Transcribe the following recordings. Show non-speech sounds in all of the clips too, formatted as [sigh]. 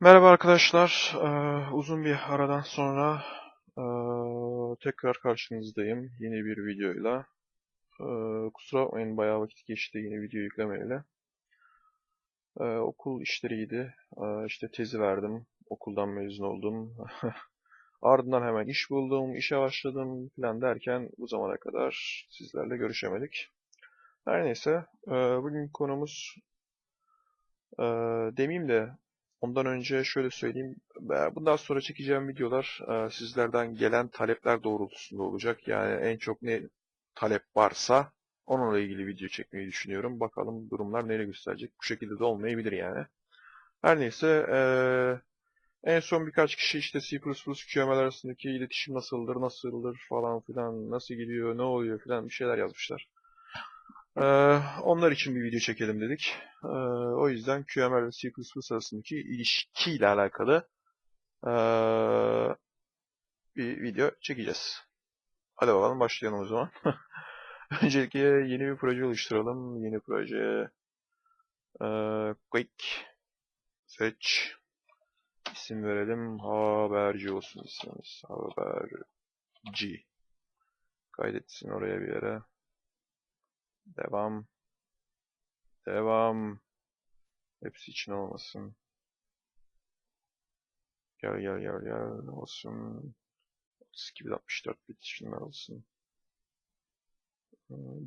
Merhaba arkadaşlar. Ee, uzun bir aradan sonra ee, tekrar karşınızdayım yeni bir videoyla. Ee, kusura bakmayın bayağı vakit geçti yeni video yüklemeyeli. Ee, okul işleriydi. Ee, işte tezi verdim. Okuldan mezun oldum. [laughs] Ardından hemen iş buldum, işe başladım falan derken bu zamana kadar sizlerle görüşemedik. Her neyse, ee, bugün konumuz ee, demeyeyim de Ondan önce şöyle söyleyeyim. Bundan sonra çekeceğim videolar e, sizlerden gelen talepler doğrultusunda olacak. Yani en çok ne talep varsa onunla ilgili video çekmeyi düşünüyorum. Bakalım durumlar nereye gösterecek. Bu şekilde de olmayabilir yani. Her neyse e, en son birkaç kişi işte C++ QML arasındaki iletişim nasıldır, nasıldır falan filan, nasıl gidiyor, ne oluyor filan bir şeyler yazmışlar. Ee, onlar için bir video çekelim dedik. Ee, o yüzden QML ve C++ arasındaki ilişkiyle alakalı ee, bir video çekeceğiz. Hadi bakalım başlayalım o zaman. [laughs] Öncelikle yeni bir proje oluşturalım. Yeni proje ee, Quick seç isim verelim. Haberci olsun ismimiz. Haberci. Kaydetsin oraya bir yere. Devam. Devam. Hepsi için olmasın. Gel gel gel gel olsun. 2064 bit şunlar olsun.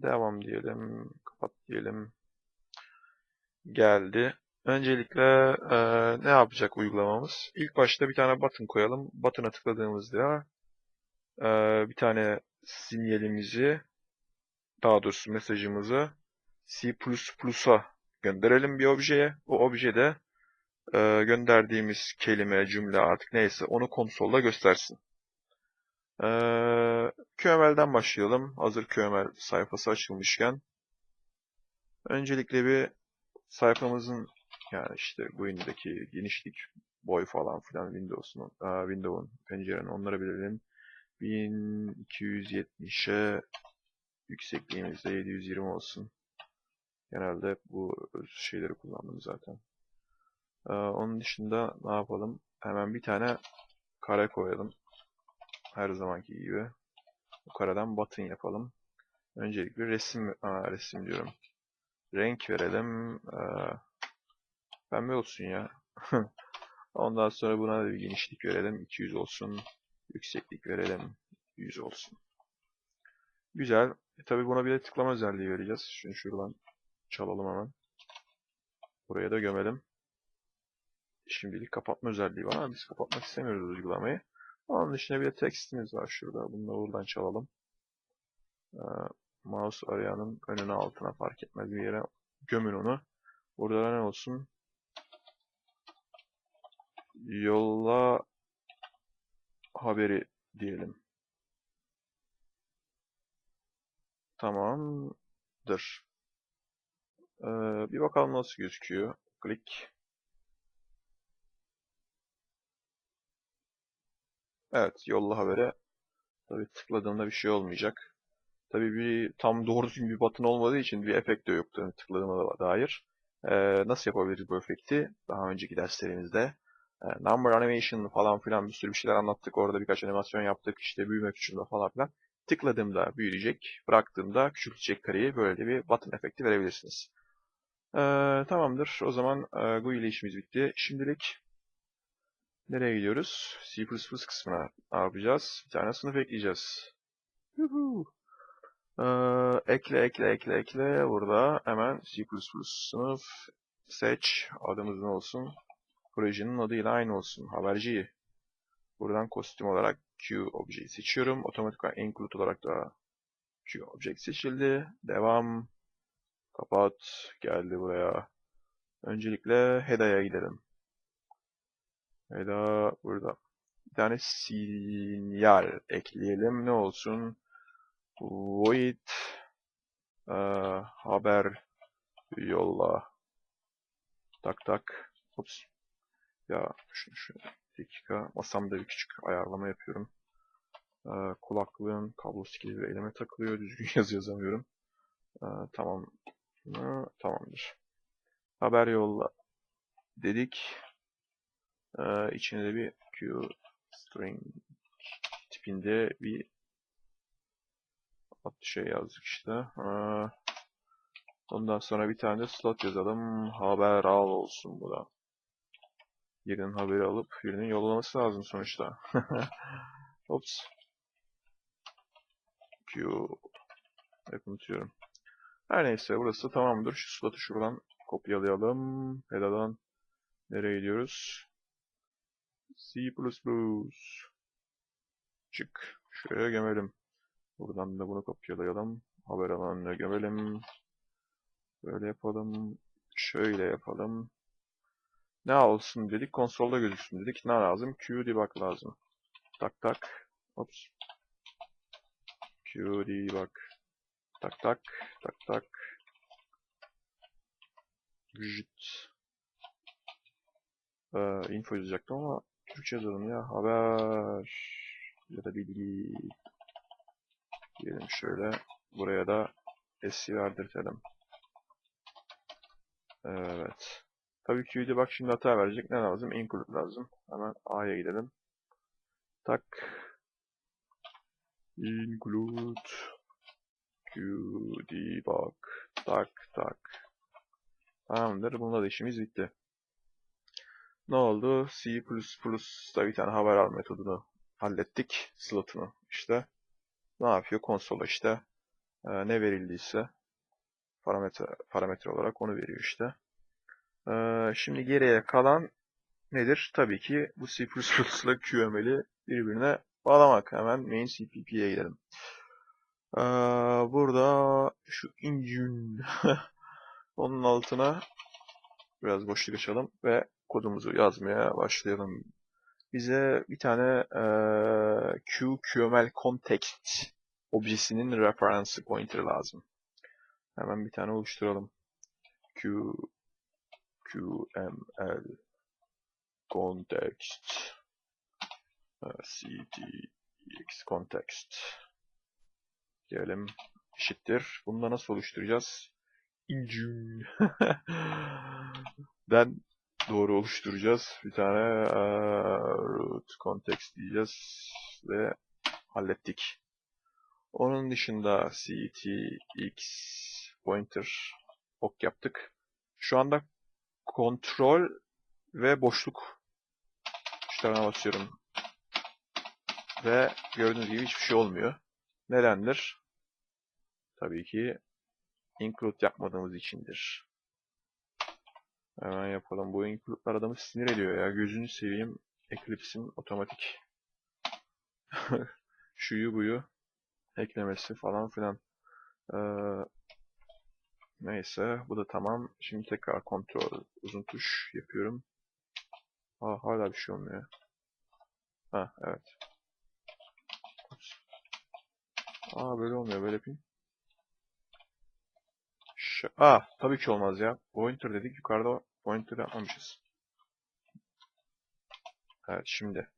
Devam diyelim. Kapat diyelim. Geldi. Öncelikle e, ne yapacak uygulamamız? İlk başta bir tane button koyalım. Button'a tıkladığımızda e, bir tane sinyalimizi daha doğrusu mesajımızı C++'a gönderelim bir objeye. O objede e, gönderdiğimiz kelime, cümle artık neyse onu konsolda göstersin. E, QML'den başlayalım. Hazır QML sayfası açılmışken. Öncelikle bir sayfamızın yani işte indeki genişlik, boy falan filan Windows'un, e, Windows'un pencerenin onları bilelim. 1270'e Yüksekliğimiz de 720 olsun. Genelde bu şeyleri kullandım zaten. Ee, onun dışında ne yapalım? Hemen bir tane kare koyalım. Her zamanki gibi. Bu kareden button yapalım. Öncelikle resim, aa, resim diyorum. Renk verelim. Ee, pembe olsun ya. [laughs] Ondan sonra buna da bir genişlik verelim. 200 olsun. Yükseklik verelim. 100 olsun. Güzel. E tabi buna bir de tıklama özelliği vereceğiz. Şunu şuradan çalalım hemen. Buraya da gömelim. Şimdilik kapatma özelliği var ama biz kapatmak istemiyoruz uygulamayı. Onun dışında bir de tekstimiz var şurada. Bunu da buradan çalalım. Ee, mouse arayanın önüne altına fark etmez bir yere gömün onu. Burada ne olsun? Yolla haberi diyelim. Tamamdır. Ee, bir bakalım nasıl gözüküyor. Klik. Evet, yolla habere. Tabi tıkladığımda bir şey olmayacak. Tabi bir tam doğru düzgün bir button olmadığı için bir efekt de yoktu yani tıkladığıma dair. Ee, nasıl yapabiliriz bu efekti? Daha önceki derslerimizde e, number animation falan filan bir sürü bir şeyler anlattık. Orada birkaç animasyon yaptık. İşte büyüme tuşunda falan filan. Tıkladığımda büyüyecek, bıraktığımda küçültecek kareyi böyle bir button efekti verebilirsiniz. Ee, tamamdır. O zaman e, GUI ile işimiz bitti. Şimdilik nereye gidiyoruz? C++ kısmına ne yapacağız? Bir tane sınıf ekleyeceğiz. Ee, ekle, ekle, ekle, ekle. Burada hemen C++ sınıf seç. Adımız ne olsun? Projenin adıyla aynı olsun. Haberci. Buradan kostüm olarak Q objeyi seçiyorum. Otomatik olarak include olarak da Q object seçildi. Devam. Kapat. Geldi buraya. Öncelikle heada'ya gidelim. Heda burada. Bir tane sinyal ekleyelim. Ne olsun? Void e, haber yolla. Tak tak. Ups. Ya şunu şöyle dakika. Masamda bir küçük ayarlama yapıyorum. Ee, kulaklığın kablosu bir elime takılıyor. Düzgün [laughs] yazı yazamıyorum. Ee, tamam. Ee, tamamdır. Haber yolla dedik. Ee, içine bir Q string tipinde bir adlı şey yazdık işte. Ee, ondan sonra bir tane de slot yazalım. Haber al olsun bu da. Birinin haberi alıp birinin yollaması lazım sonuçta. [laughs] Ops. Q. Hep unutuyorum. Her neyse burası tamamdır. Şu slot'u şuradan kopyalayalım. Hedadan nereye gidiyoruz? C++. Çık. Şuraya gömelim. Buradan da bunu kopyalayalım. Haber alanına gömelim. Böyle yapalım. Şöyle yapalım. Ne olsun dedik? Konsolda gözüksün dedik. Ne lazım? Q debug lazım. Tak tak. Ops. Q debug. Tak tak. Tak tak. Jit. Ee, info yazacaktım ama Türkçe yazalım ya. Haber ya da bilgi diyelim şöyle. Buraya da SC verdirtelim. Evet. Tabii Q'de bak şimdi hata verecek. Ne lazım? Include lazım. Hemen A'ya gidelim. Tak. Include. Q debug. Tak tak. Tamamdır. Bununla da işimiz bitti. Ne oldu? C++'da bir tane haber al metodunu hallettik. Slotunu işte. Ne yapıyor? Konsola işte. Ee, ne verildiyse parametre, parametre olarak onu veriyor işte. Ee, şimdi geriye kalan nedir? Tabii ki bu C++ ile QML'i birbirine bağlamak. Hemen main CPP'ye gidelim. Ee, burada şu Ingune [laughs] onun altına biraz boşluk açalım ve kodumuzu yazmaya başlayalım. Bize bir tane e, QQML context objesinin referansı pointer lazım. Hemen bir tane oluşturalım. Q QML context ctx context diyelim eşittir. Bunu da nasıl oluşturacağız? Incune [laughs] den doğru oluşturacağız. Bir tane root context diyeceğiz ve hallettik. Onun dışında ctx pointer ok yaptık. Şu anda kontrol ve boşluk tuşlarına basıyorum. Ve gördüğünüz gibi hiçbir şey olmuyor. Nedendir? Tabii ki include yapmadığımız içindir. Hemen yapalım. Bu include'lar adamı sinir ediyor ya. Gözünü seveyim. Eclipse'in otomatik [laughs] şuyu buyu eklemesi falan filan. Ee, neyse. Bu da tamam. Şimdi tekrar kontrol uzun tuş yapıyorum. Aa, hala bir şey olmuyor. Ha evet. Aa böyle olmuyor. Böyle yapayım. Ş Aa tabii ki olmaz ya. Pointer dedik. Yukarıda pointer yapmamışız. Evet şimdi.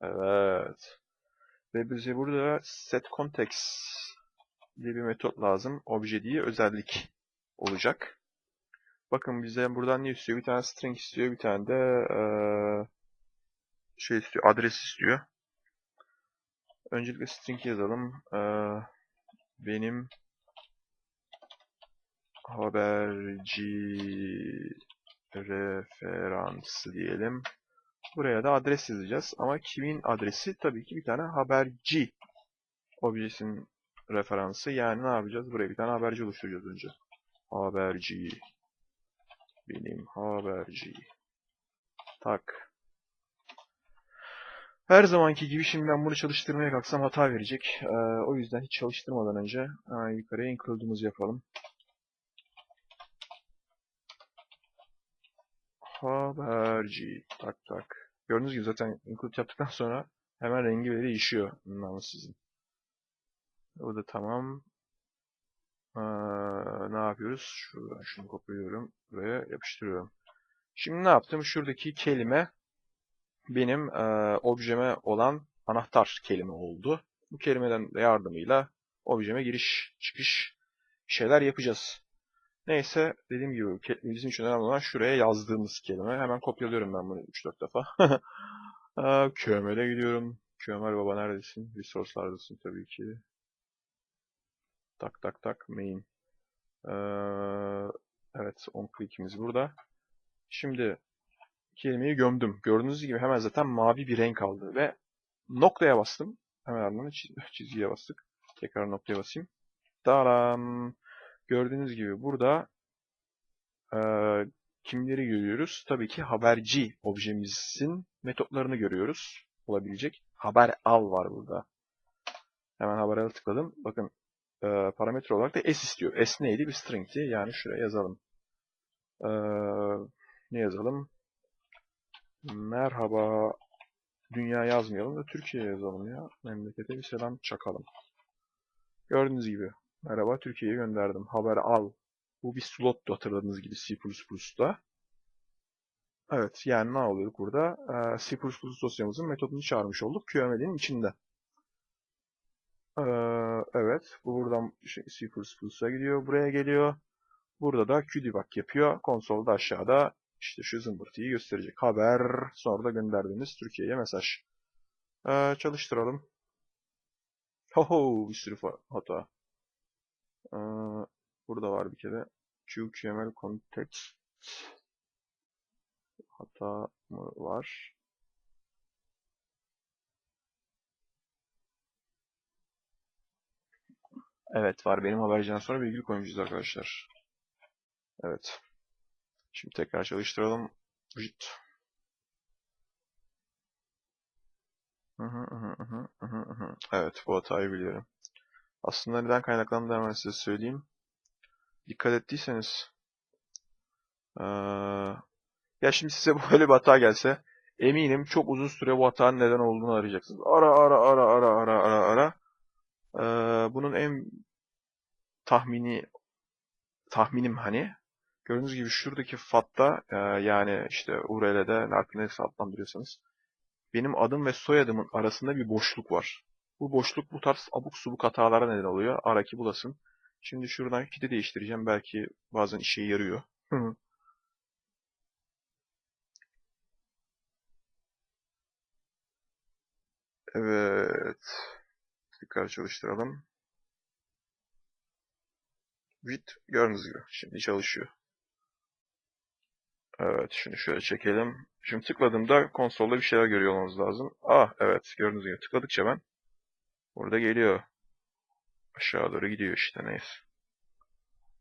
Evet. Ve bize burada set context diye bir metot lazım. Obje diye özellik olacak. Bakın bize buradan ne istiyor? Bir tane string istiyor. Bir tane de ee, şey istiyor. Adres istiyor. Öncelikle string yazalım. Ee, benim haberci referansı diyelim. Buraya da adres yazacağız. Ama kimin adresi? Tabii ki bir tane haberci objesinin referansı. Yani ne yapacağız? Buraya bir tane haberci oluşturacağız önce. Haberci. Benim haberci. Tak. Her zamanki gibi şimdi ben bunu çalıştırmaya kalksam hata verecek. Ee, o yüzden hiç çalıştırmadan önce ha, yukarıya include'umuzu yapalım. Haberci. Tak tak. Gördüğünüz gibi zaten include yaptıktan sonra hemen rengi bile değişiyor. Namussuzun. O da tamam. Ee, ne yapıyoruz? Şuradan şunu kopyalıyorum. Buraya yapıştırıyorum. Şimdi ne yaptım? Şuradaki kelime benim e, objeme olan anahtar kelime oldu. Bu kelimeden yardımıyla objeme giriş çıkış şeyler yapacağız. Neyse dediğim gibi bizim için önemli olan şuraya yazdığımız kelime. Hemen kopyalıyorum ben bunu 3-4 defa. [laughs] Aa, QML'e gidiyorum. QML baba neredesin? Resource'lardasın tabii ki. Tak tak tak main. Ee, evet on click'imiz burada. Şimdi kelimeyi gömdüm. Gördüğünüz gibi hemen zaten mavi bir renk aldı ve noktaya bastım. Hemen ardından çiz- [laughs] çizgiye bastık. Tekrar noktaya basayım. Taram. Gördüğünüz gibi burada eee, kimleri görüyoruz? Tabii ki haberci objemizin metotlarını görüyoruz. Olabilecek. Haber al var burada. Hemen haber al tıkladım. Bakın eee, parametre olarak da s istiyor. S neydi? Bir string'ti. Yani şuraya yazalım. Eee, ne yazalım? Merhaba dünya yazmayalım da Türkiye yazalım ya. Memlekete bir selam çakalım. Gördüğünüz gibi merhaba Türkiye'ye gönderdim. Haber al. Bu bir slottu hatırladığınız gibi C++'da. Evet yani ne oluyor burada? Ee, C++ dosyamızın metodunu çağırmış olduk QML'nin içinde. Evet bu buradan şey, C++'a gidiyor. Buraya geliyor. Burada da QDebug yapıyor. Konsolda aşağıda işte şu zımbırtıyı gösterecek. Haber sonra da gönderdiğimiz Türkiye'ye mesaj. Ee, çalıştıralım. Hoho bir sürü hata. Ee, burada var bir kere. QQML context hata mı var? Evet var. Benim haberciden sonra virgül koymuşuz arkadaşlar. Evet. Şimdi tekrar çalıştıralım. Hı. Evet bu hatayı biliyorum. Aslında neden kaynaklandığını hemen size söyleyeyim. Dikkat ettiyseniz eee, ya şimdi size [laughs] böyle bir hata gelse eminim çok uzun süre bu hatanın neden olduğunu arayacaksınız. Ara ara ara ara ara ara ara. Bunun en tahmini tahminim hani gördüğünüz gibi şuradaki FAT'ta eee, yani işte URL'de artık nasıl adlandırıyorsanız benim adım ve soyadımın arasında bir boşluk var. Bu boşluk bu tarz abuk subuk hatalara neden oluyor. Ara ki bulasın. Şimdi şuradan kiti değiştireceğim. Belki bazen işe yarıyor. Evet. Tekrar çalıştıralım. Bit gördüğünüz gibi. Şimdi çalışıyor. Evet. Şimdi şöyle çekelim. Şimdi tıkladığımda konsolda bir şeyler görüyor olmamız lazım. Ah evet. Gördüğünüz gibi tıkladıkça ben burada geliyor. Aşağı doğru gidiyor işte neyse.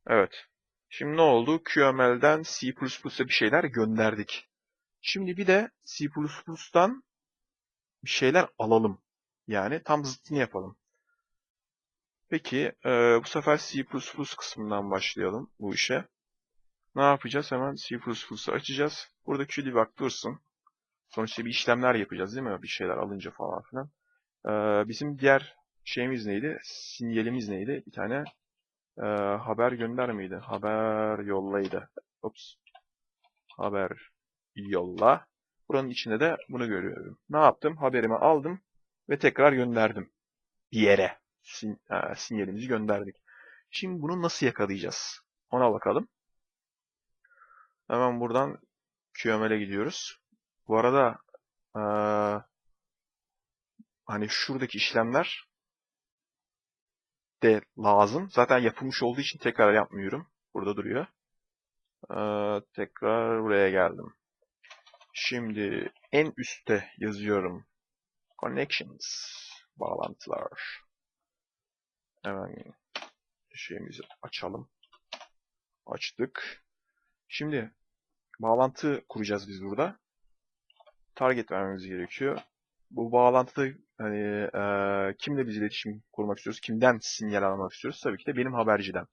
Evet. Şimdi ne oldu? QML'den C++'e bir şeyler gönderdik. Şimdi bir de C++'dan bir şeyler alalım. Yani tam zıttını yapalım. Peki e, bu sefer C++ kısmından başlayalım bu işe. Ne yapacağız? Hemen C++'ı açacağız. Burada QDebug dursun. Sonuçta bir işlemler yapacağız değil mi? Bir şeyler alınca falan filan. E, bizim diğer şeyimiz neydi? Sinyalimiz neydi? Bir tane e, haber gönder miydi? Haber yollaydı. Ops. Haber yolla. Buranın içinde de bunu görüyorum. Ne yaptım? Haberimi aldım ve tekrar gönderdim. Bir yere. Sin e, sinyalimizi gönderdik. Şimdi bunu nasıl yakalayacağız? Ona bakalım. Hemen buradan QML'e gidiyoruz. Bu arada e, hani şuradaki işlemler de lazım. Zaten yapılmış olduğu için tekrar yapmıyorum. Burada duruyor. E, tekrar buraya geldim. Şimdi en üstte yazıyorum. Connections. Bağlantılar. Hemen şeyimizi açalım. Açtık. Şimdi bağlantı kuracağız biz burada. Target vermemiz gerekiyor. Bu bağlantıda hani e, kimle biz iletişim kurmak istiyoruz? Kimden sinyal almak istiyoruz? Tabii ki de benim haberciden.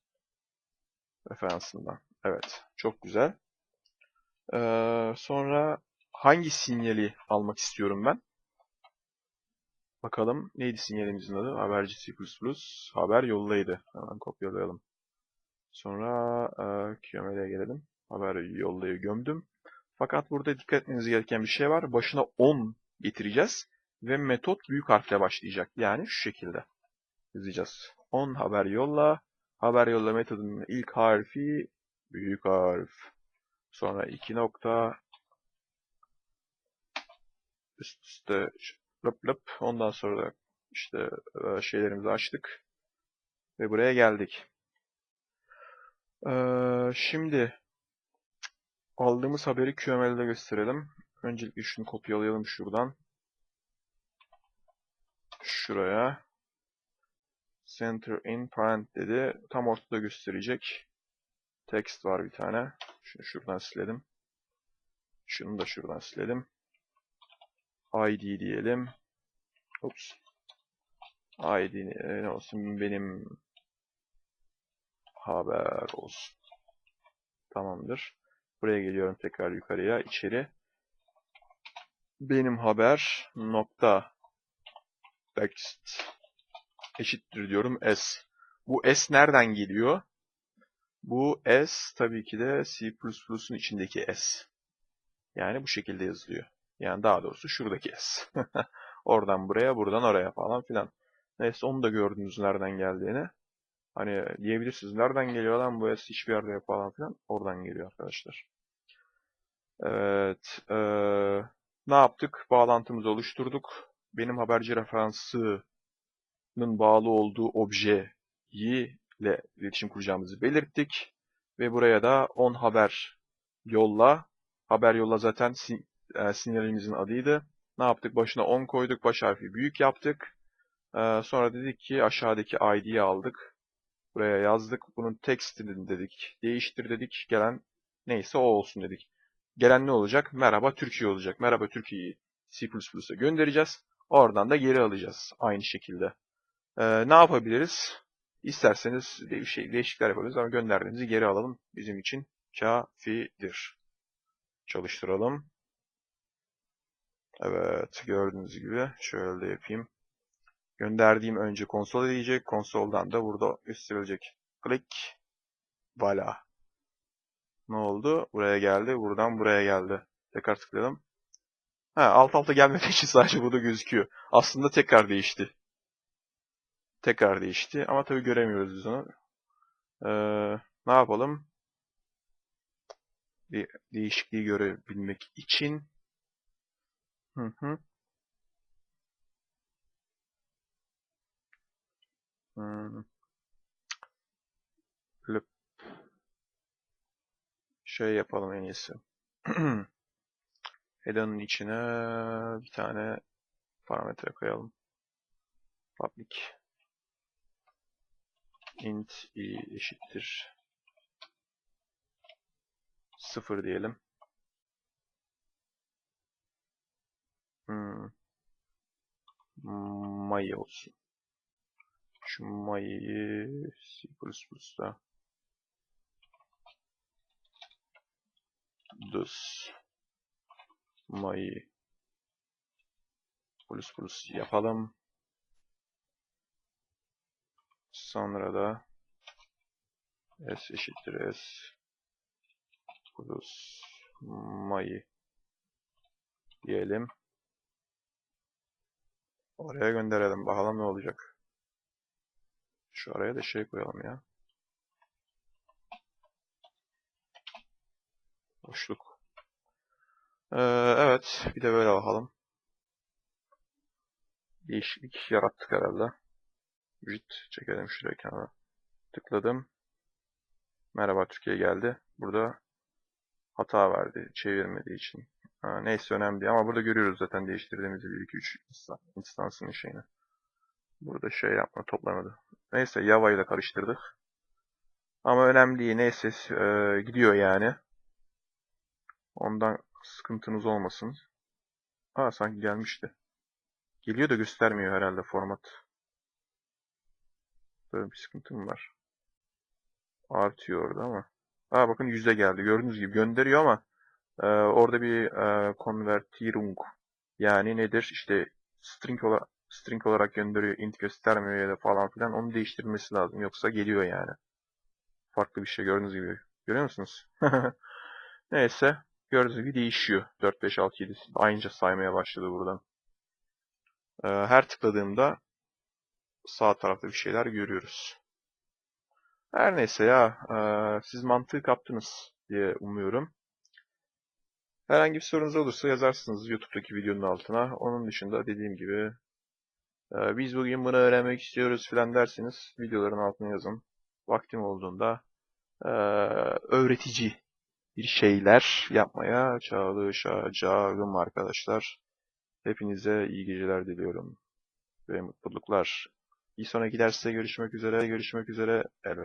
Referansından. Evet. Çok güzel. Ee, sonra hangi sinyali almak istiyorum ben? Bakalım neydi sinyalimizin adı? Haberci C++. Haber yollaydı. Hemen kopyalayalım. Sonra e, QML'ye gelelim. Haber yollayı gömdüm. Fakat burada dikkat etmeniz gereken bir şey var. Başına 10 getireceğiz. Ve metot büyük harfle başlayacak. Yani şu şekilde yazacağız. 10 haber yolla. Haber yolla metodunun ilk harfi Büyük harf. Sonra iki nokta. Üst üste lıp lıp. Ondan sonra da işte e, şeylerimizi açtık. Ve buraya geldik. Ee, şimdi aldığımız haberi QML'de gösterelim. Öncelikle şunu kopyalayalım şuradan. Şuraya. Center in parent dedi. Tam ortada gösterecek. Text var bir tane. Şunu şuradan silelim. Şunu da şuradan silelim. ID diyelim. Ups. ID ne ne olsun benim haber olsun. Tamamdır. Buraya geliyorum tekrar yukarıya içeri. Benim haber nokta text eşittir diyorum s. Bu s nereden geliyor? Bu s tabii ki de C++'un içindeki s. Yani bu şekilde yazılıyor. Yani daha doğrusu şuradaki s. [laughs] Oradan buraya, buradan oraya falan filan. Neyse onu da gördünüz nereden geldiğini. Hani diyebilirsiniz nereden geliyor lan bu s hiçbir yerde yok falan filan. Oradan geliyor arkadaşlar. Evet. eee, ne yaptık? Bağlantımızı oluşturduk. Benim haberci referansının bağlı olduğu objeyi ile iletişim kuracağımızı belirttik. Ve buraya da on haber yolla. Haber yolla zaten e, sinyalimizin adıydı. Ne yaptık? Başına 10 koyduk. Baş harfi büyük yaptık. Ee, sonra dedik ki aşağıdaki ID'yi aldık. Buraya yazdık. Bunun textini dedik. Değiştir dedik. Gelen neyse o olsun dedik. Gelen ne olacak? Merhaba Türkiye olacak. Merhaba Türkiye'yi C++'a göndereceğiz. Oradan da geri alacağız. Aynı şekilde. Ee, ne yapabiliriz? İsterseniz bir şey değişiklikler yapabiliriz ama gönderdiğimizi geri alalım. Bizim için kafidir. Çalıştıralım. Evet, gördüğünüz gibi şöyle yapayım. Gönderdiğim önce konsol edecek. Konsoldan da burada gösterilecek. Klik. Voila. Ne oldu? Buraya geldi. Buradan buraya geldi. Tekrar tıklayalım. Ha, alt alta gelmediği için sadece burada gözüküyor. Aslında tekrar değişti. Tekrar değişti. Ama tabii göremiyoruz biz onu. Ee, ne yapalım? Bir değişikliği görebilmek için. Hı hı. Hmm. Şey yapalım en iyisi. [clears throat] Header'ın içine bir tane parametre koyalım. Public int i eşittir 0 diyelim. Hmm. May olsun. Şu mayı C++'da this mayı plus plus yapalım. Sonra da s eşittir s plus mayı diyelim. Oraya gönderelim. Bakalım ne olacak. Şu araya da şey koyalım ya. Boşluk. Ee, evet. Bir de böyle bakalım. Değişiklik yarattık herhalde. Jit çekelim şuraya kenara. Tıkladım. Merhaba Türkiye geldi. Burada hata verdi çevirmediği için. Ha, neyse önemli değil ama burada görüyoruz zaten değiştirdiğimizi 1 2 3 instansının şeyini. Burada şey yapma toplamadı. Neyse Java ile karıştırdık. Ama önemli değil. Neyse e, gidiyor yani. Ondan sıkıntınız olmasın. Aa sanki gelmişti. Geliyor da göstermiyor herhalde format. Böyle bir sıkıntım var. Artıyor orada ama. Aa bakın yüzde geldi. Gördüğünüz gibi gönderiyor ama e, orada bir e, konvertirung yani nedir? İşte string olarak string olarak gönderiyor, int göstermiyor ya da falan filan onu değiştirmesi lazım. Yoksa geliyor yani. Farklı bir şey gördüğünüz gibi. Görüyor musunuz? [laughs] Neyse. Gördüğünüz gibi değişiyor. 4, 5, 6, 7 aynıca saymaya başladı buradan. Ee, her tıkladığımda sağ tarafta bir şeyler görüyoruz. Her neyse ya, eee, siz mantığı kaptınız diye umuyorum. Herhangi bir sorunuz olursa yazarsınız YouTube'daki videonun altına. Onun dışında dediğim gibi eee, biz bugün bunu öğrenmek istiyoruz filan derseniz videoların altına yazın. Vaktim olduğunda eee, öğretici bir şeyler yapmaya çalışacağım arkadaşlar. Hepinize iyi geceler diliyorum ve mutluluklar. Bir sonraki derste görüşmek üzere, görüşmek üzere. Elbette.